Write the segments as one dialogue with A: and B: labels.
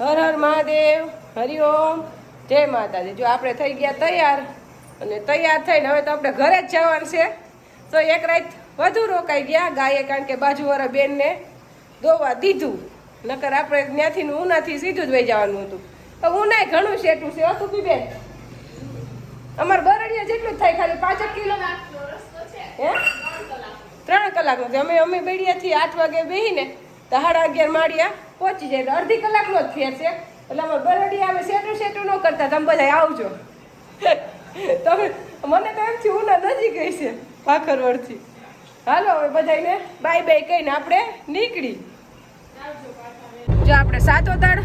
A: હર હર મહાદેવ હરિઓમ જય માતાજી. જો આપણે થઈ ગયા તૈયાર અને તૈયાર થઈને હવે તો આપણે ઘરે જ જવાનું છે. તો એક રાત વધુ રોકાઈ ગયા ગાયે કારણ કે બાજુવાળા બેનને દોવા દીધું. નકર આપણે ત્યાંથી ઉનાથી સીધું જ વહી જવાનું હતું. તો ઉનાય ઘણું શેઠું છે. હતું કી બેન. અમારે બરડિયા જેટલું જ થાય ખાલી પાંચ કિલો. હે? ત્રણ કલાકનો અમે અમે બેડિયાથી આઠ વાગે બેહીને તો સાડા અગિયાર માળિયા પહોંચી જાય તો અડધી કલાકનો જ ફેર છે. એટલે અમારે બરડી અમે સેટું સેટું ન કરતા, તમે બધા આવજો. તમે, મને તો એમથી ઉના નજીક ગઈ છે પાખરવડથી હાલો, હવે બધાને બાય બાય કહીને આપણે નીકળી. જો આપણે સાતોતર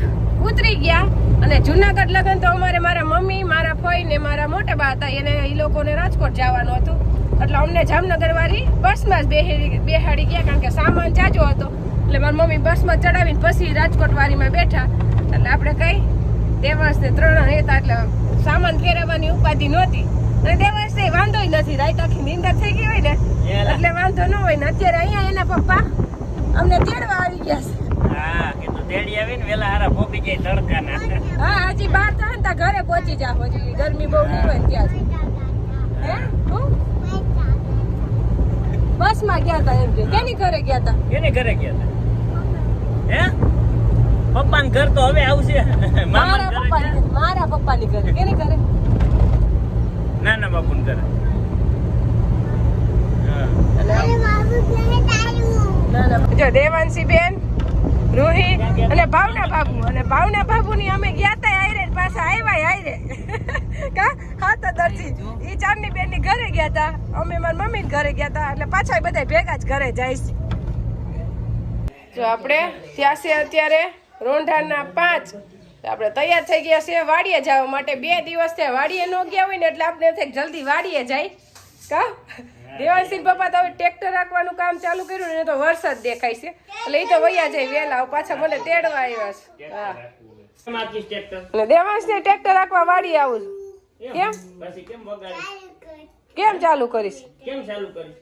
A: ઉતરી ગયા, અને જુનાગઢ લગ્ન તો અમારે મારા મમ્મી, મારા ફઈ ને મારા મોટા બા હતા, એને એ લોકોને રાજકોટ જવાનું હતું. એટલે અમને જામનગર વાળી બસમાં જ બેહાડી ગયા, કારણ કે સામાન જાજો હતો. એટલે મારી મમ્મી બસમાં ચડાવીને પછી રાજકોટ વાળીમાં બેઠા. એટલે આપણે કઈ દેવાંશને ત્રણ હતા એટલે સામાન ફેરવવાની ઉપાધિ નહોતી. અને દેવાંશને વાંધો નથી રાઈટ આખી નિંદા થઈ ગઈ હોય ને એટલે વાંધો ન હોય ને અત્યારે અહીંયા એના પપ્પા અમને તેડવા આવી ગયા છે.
B: હા કીધું તેડી આવીને વેલા હારા પોપી જાય તડકાના.
A: હા હજી બાર થાય ને ત્યાં ઘરે પહોંચી જા હજી ગરમી બહુ નહીં હોય ત્યાં હે? હું? બસમાં ગયા હતા એમ કે કેની ઘરે ગયા હતા
B: કેને ઘરે ગયા હતા હે? પપ્પાને ઘર તો હવે આવશે.
A: મારા પપ્પા મારા પપ્પાની ઘરે કેની ઘરે?
B: બાપુ ઘરે.
A: ના ના જો દેવાંશી બેન રૂહી અને ભાવના બાબુ અને ભાવના બાબુ ની અમે ગયા તા આયરે ને પાછા આવ્યા આયરે. કા? હા તો દરજી ઈ ચાંદની બેનની ઘરે ગયા તા. અમે મારી મમ્મી ઘરે ગયા તા એટલે પાછા બધા ભેગા જ ઘરે જાય છે. જો આપણે ત્યાં છે અત્યારે રોંઢાના પાંચ આપણે તૈયાર થઈ ગયા છે વાડીએ જવા માટે. બે દિવસ થયા વાડીએ ન ગયા હોય ને એટલે આપણે એમ થાય જલ્દી વાડીએ જાય. કા? દેવાનસિંહ પપ્પા તો હવે ટ્રેક્ટર રાખવાનું કામ ચાલુ કર્યું ને તો વરસાદ દેખાય છે. એટલે એ તો વૈયા જાય વેલા હવે પાછા મને તેડવા આવ્યા છે. હા. દેવાંશ ને ટ્રેક્ટર રાખવા વાડી આવું છું. કેમ?
B: કેમ
A: ચાલુ કરીશ?
B: કેમ ચાલુ કરી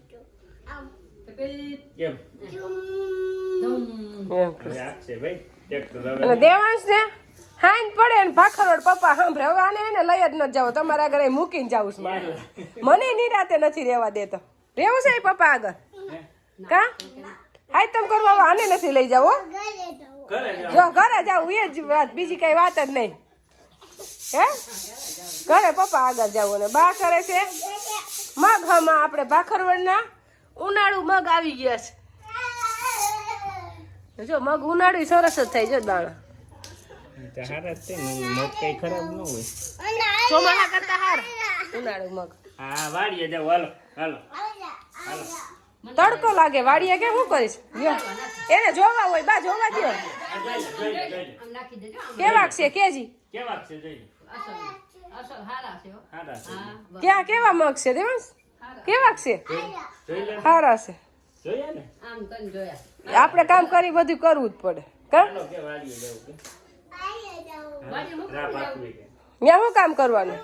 B: કેમ?
A: દેવાંશ ને હાન પડે ને ભાખરોડ પપ્પા સાંભળે હવે આને એને લઈ જ ન જાવ તમારા આગળ મૂકીને છું. મારે. મને નિરાતે નથી રહેવા દેતો. રહેવું છે પપ્પા આગળ? કા? હાઈ તમ કરવા આને નથી લઈ જાવ હો.
B: ઘરે જાઓ.
A: જો ઘરે જાવ એ જ વાત. બીજી કઈ વાત જ નહીં. હે? ઘરે પપ્પા આગળ જાવ અને બા કરે છે. મગ હમા આપણે ભાખરવડના ઉનાળુ મગ આવી ગયા છે. જો મગ ઉનાળુ સરસ જ થઈ જો દાણા
B: તો હારા જ છે ને મગ કઈ ખરાબ ન હોય.
A: ચોમાસા કરતા હાર. ઉનાળુ મગ.
B: હા વાડીએ જાઓ હાલો હાલો. હાલો
A: તડકો લાગે વાડીએ કે શું કરીશ? લ્યો. એને જોવા હોય બા જોવા દો. કેવાક છે કેજી?
B: કેવા છે જોઈ લો. હારા છે
A: ક્યાં કેવા મગ છે દેવાંશ? કેવાક છે? સારા છે. આપણે કામ કરી બધું કરવું જ પડે. ત્યાં શું કામ કરવાનું?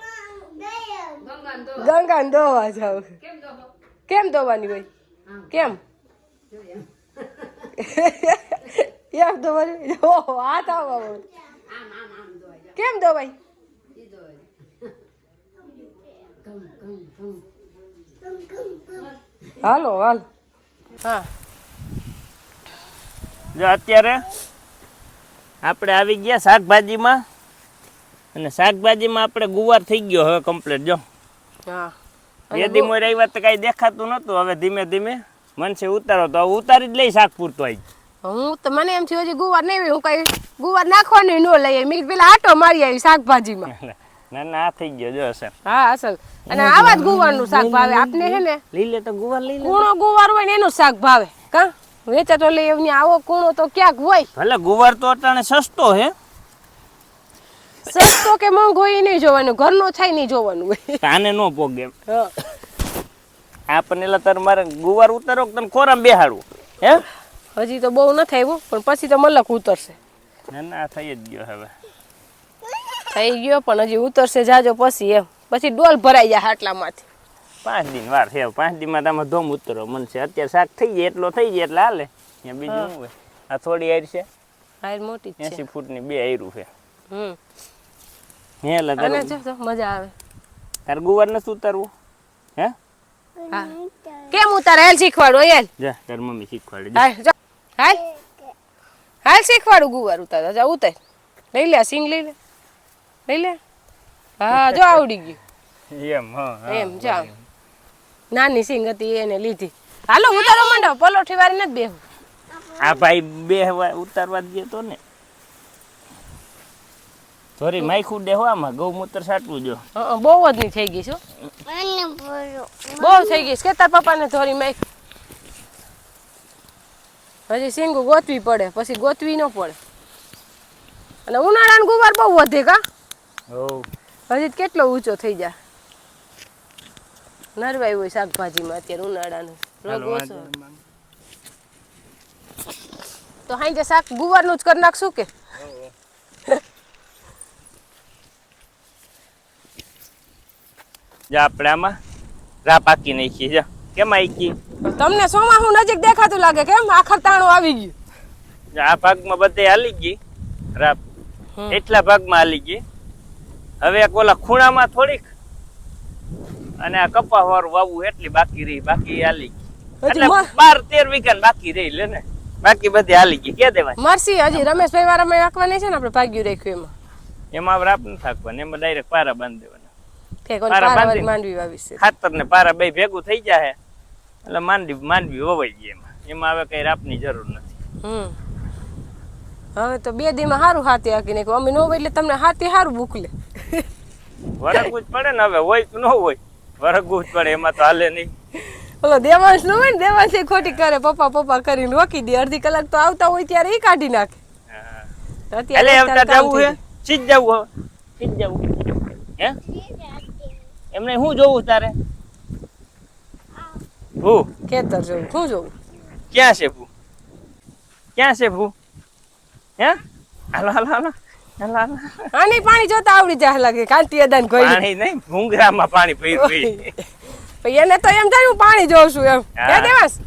A: ગંગા ને દોવા જાવ કેમ દોવાની હોય? કેમ? એમ દોવાની ઓહો હાથ આવવા. કેમ દોવાય હાલો હાલ. હા.
B: જો અત્યારે આપણે આવી ગયા શાકભાજીમાં અને શાકભાજીમાં આપણે ગુવાર થઈ ગયો હવે કમ્પ્લીટ જો.
A: હા.
B: યદી મોર આવ્યા તો કાંઈ દેખાતું નહોતું હવે ધીમે ધીમે મનસે ઉતારો તો હવે ઉતારી જ લઈ શાક પૂરતો આવી
A: હું તો મને એમ થયું હજી ગુવાર નહીં હું કઈ ગુવાર નાખવાની ન લઈએ મેં પેલા આટો મારી આવી શાકભાજીમાં.
B: ના ના થઈ ગયો જો સર
A: હા અસલ. અને આવા જ ગુવારનું શાક ભાવે. આપને હે ને?
B: લઈ લે તો ગુવાર લઈ લે.
A: કૂણો ગુવાર હોય ને એનું શાક ભાવે. કા? વેચા તો લઈ એમની આવો કૂણો તો ક્યાંક હોય.
B: ભલે ગુવાર તો અટાણે સસ્તો હે.
A: સસ્તો કે મોંઘો એ નહીં જોવાનું. ઘરનો થાય નહીં જોવાનું. કાને
B: આને નો પોગે. એમ.
A: હા.
B: આપણને એટલે તાર મારે ગુવાર ઉતારો તને ખોરામ બેહાડવું હે?
A: હજી તો બહુ નથી આવ્યું પણ પછી તો મલક ઉતરશે.
B: ના ના થઈ જ ગયો હવે.
A: થઈ ગયો પણ હજી ઉતરશે જાજો પછી એમ. પછી ડોલ ભરાઈ જાય હાટલામાંથી.
B: પાંચ દિન વાર છે પાંચ દિનમાં તમે ધોમ ઉતરો. મન છે અત્યારે શાક થઈ જાય એટલો થઈ જાય એટલે હાલે. ત્યાં બીજું શું હોય? આ થોડી હારી છે.
A: હાઈટ મોટી છે.
B: એસી ફૂટની બે આયરું છે.
A: હમ.
B: હે લા
A: અને
B: તારું
A: જો તો મજા આવે.
B: તાર ગુવાર નથી ઉતારવું? હે?
A: કેમ ઉતારે? હેલ શીખવાડું હેલ.
B: જા તાર મમ્મી શીખવાડે.
A: હાલ હાલ. હાલ શીખવાડું ગુવાર ઉતાર જા ઉતાર. લઈ લે સિંગ લઈ લે. લઈ લે. હા જો આવડી ગયું.
B: એમ હા.
A: એમ જાઓ નાની સિંગ હતી એને લીધી. હાલો ઉતારો માંડો પલોઠી વાળી નથી બેહું
B: આ ભાઈ બે ઉતારવા જ તો ને. થોડી માયખું દેવામાં આમાં. ગૌમૂત્ર સાટવું જો.
A: બહુ જ નહીં થઈ ગઈ છો બહુ થઈ ગઈ છે. કે તાર પપ્પાને થોડી મેં હજી સિંગુ ગોતવી પડે પછી ગોતવી ન પડે. અને ઉનાળાનું ગુવાર બહુ વધે કા? હજી કેટલો ઊંચો થઈ જાય નરવાયું હોય શાકભાજીમાં અત્યારે ઉનાળાનું. રોગ ઓછો. તો હાઈ શાક ગુવારનું જ કરી નાખશું કે?
B: જા આપણે આમાં. રા પાકી નાખીએ જા. કેમ આઈકી
A: તમને સોમાહું નજીક દેખાતું લાગે કેમ આખર તાણું આવી ગયું?
B: આ ભાગમાં બધે હાલી ગઈ.
A: રા.
B: એટલા ભાગમાં હાલી ગઈ. હવે એક ઓલા ખૂણામાં થોડીક અને આ કપા વાળું વાવવું એટલી બાકી રહી બાકી હાલી એટલે બાર તેર વીઘા બાકી રહી લે ને. બાકી બધી હાલી ગઈ. કે દેવાય?
A: મરસી હજી રમેશભાઈ વાળા મેં રાખવાની છે ને આપણે ભાગ્યું રાખ્યું એમાં?
B: એમાં રાપ ન થાકવાનું એમાં ડાયરેક્ટ પારા બાંધી દેવાના. પારા બાંધી
A: માંડવી વાવી છે.
B: ખાતર ને પારા બે ભેગું થઈ જાય એટલે માંડવી માંડવી વવાઈ ગઈ એમાં. એમાં હવે કઈ રાપની જરૂર નથી.
A: હમ. હવે તો બે દીમાં સારું હાથી હાકી નાખ્યું અમે નો એટલે તમને હાથી સારું બુકલે
B: વરગવું જ પડે ને હવે હોય કે ન હોય વરગવું જ પડે એમાં તો હાલે નહીં.
A: ઓલો દેવાંશનું હોય ને દેવાંશ એ ખોટી કરે પપ્પા પપ્પા કરીને રોકી દે અડધી કલાક તો આવતા હોય ત્યારે એ કાઢી નાખે.
B: હા. એટલે
A: અત્યારે
B: જવું હે? સીજ જવું હવે. સીજ જવું. હે? એમને શું જોવું તારે? ભૂ.
A: ખેતર જોવું શું જોવું?
B: ક્યાં છે ભૂ? ક્યાં છે ભૂ? હે? હાલો હાલો હાલો.
A: આની પાણી જોતા આવડી જાય લાગે કાંતિ અદાન કોઈ
B: પાણી નહીં ભૂંગરામાં પાણી પી
A: પછી એને તો એમ થાય હું પાણી જોઉં છું એમ.
B: હા.
A: દેવાંશ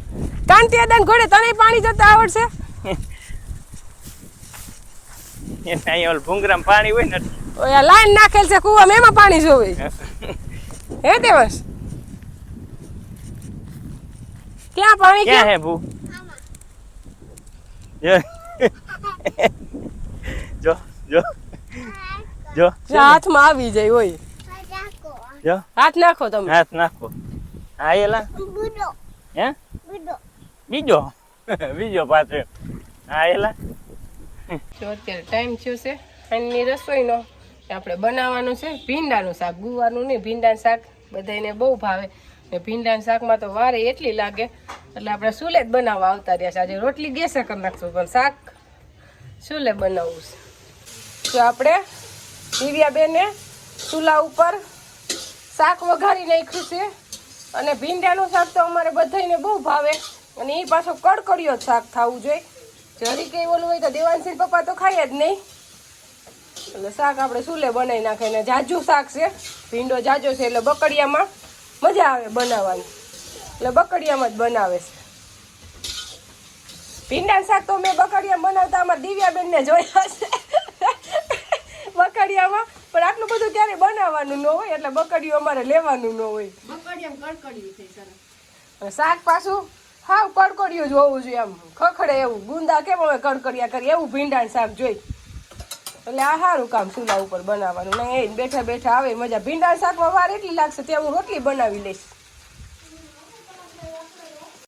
A: કાંતિ અદાન ઘોડે તને પાણી જોતા આવડશે?
B: એને ભૂંગરામાં પાણી હોય ને
A: ઓયા લાઈન નાખેલ છે કુવામાં એમાં પાણી જોવે. હે દેવાંશ ક્યાં પાણી
B: ક્યાં હે ભૂ? જો
A: હાથમાં આવી જાય હોય
B: જો.
A: હાથ નાખો તમે.
B: હાથ નાખો. હા એલા? હે? બીજો. બીજો? પાછો. હા એલા?
A: જો અત્યારે ટાઈમ થયો છે આજની રસોઈનો. આપણે બનાવવાનું છે ભીંડાનું શાક. ગુવારનું નહીં ભીંડાનું શાક. બધાને બહુ ભાવે. ને ભીંડાના શાકમાં તો વારે એટલી લાગે. એટલે આપણે સુલે જ બનાવવા આવતા રહ્યા છે. આજે રોટલી ગેસે કરી નાખશું પણ શાક સુલે બનાવવું છે. તો આપણે દિવ્યાબેને ચૂલા ઉપર શાક વઘારી નાખ્યું છે. અને ભીંડાનું શાક તો અમારે બધાને બહુ ભાવે. અને એ પાછો કડકડિયો શાક થવું જોઈએ. જરી કંઈ ઓલું હોય તો દેવાનસિંહ પપ્પા તો ખાય જ નહીં. એટલે શાક આપણે સુલે બનાવી નાખે ને જાજુ શાક છે. ભીંડો જાજો છે એટલે બકડિયામાં મજા આવે બનાવવાની. એટલે બકડિયામાં જ બનાવે છે. ભીંડાનું શાક તો મેં બકડિયા બનાવતા અમારા દિવ્યાબેનને જોયા છે. બકડિયામાં પણ આટલું બધું ક્યારે બનાવવાનું ન હોય એટલે બકડિયું અમારે લેવાનું ન હોય. શાક પાછું હાવ કડકડિયું જ હોવું જોઈએ આમ. ખખડે એવું. ગુંદા કેમ હવે કડકડિયા કરી એવું ભીંડાનું શાક જોઈ. એટલે આ સારું કામ ચૂલા ઉપર બનાવવાનું. નહીં એ બેઠા બેઠા આવે મજા. ભીંડાણ શાકમાં વાર એટલી લાગશે ત્યાં હું રોટલી બનાવી લઈશ.